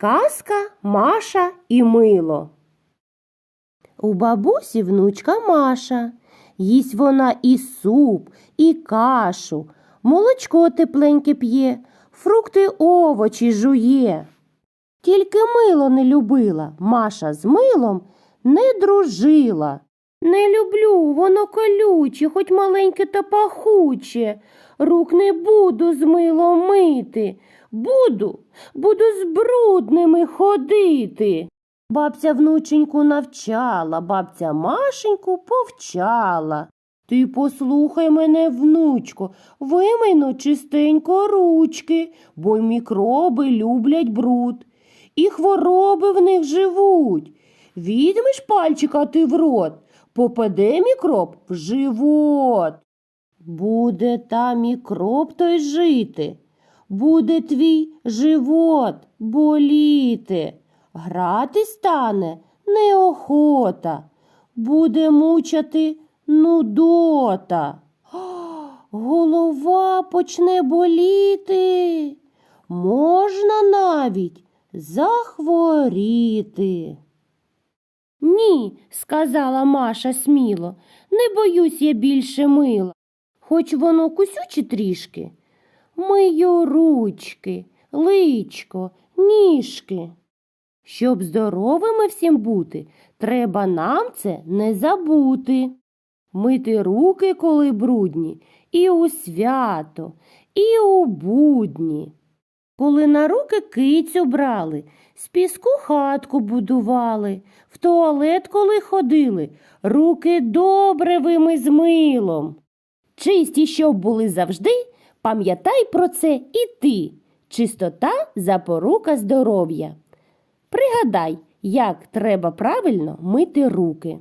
Казка Маша і мило. У бабусі внучка Маша. Їсть вона і суп, і кашу, молочко тепленьке п'є, фрукти овочі жує. Тільки мило не любила, Маша з милом не дружила. Не люблю, воно колюче, хоч маленьке та пахуче. Рук не буду з милом мити. Буду, буду з брудними ходити. Бабця внученьку навчала, бабця Машеньку повчала. Ти послухай мене, внучко, вимийно чистенько ручки, бо мікроби люблять бруд, і хвороби в них живуть. Візьмеш пальчика ти в рот, попаде мікроб в живот. Буде та мікроб той жити, буде твій живот боліти. Грати стане неохота, буде мучати нудота. Голова почне боліти, можна навіть захворіти. Ні, сказала Маша сміло, не боюсь я більше мила, хоч воно кусюче трішки. Мию ручки, личко, ніжки. Щоб здоровими всім бути, треба нам це не забути. Мити руки, коли брудні, і у свято, і у будні. Коли на руки кицю брали, з піску хатку будували, в туалет, коли ходили, руки добре вими з милом. Чисті, щоб були завжди, пам'ятай про це і ти. Чистота запорука здоров'я. Пригадай, як треба правильно мити руки.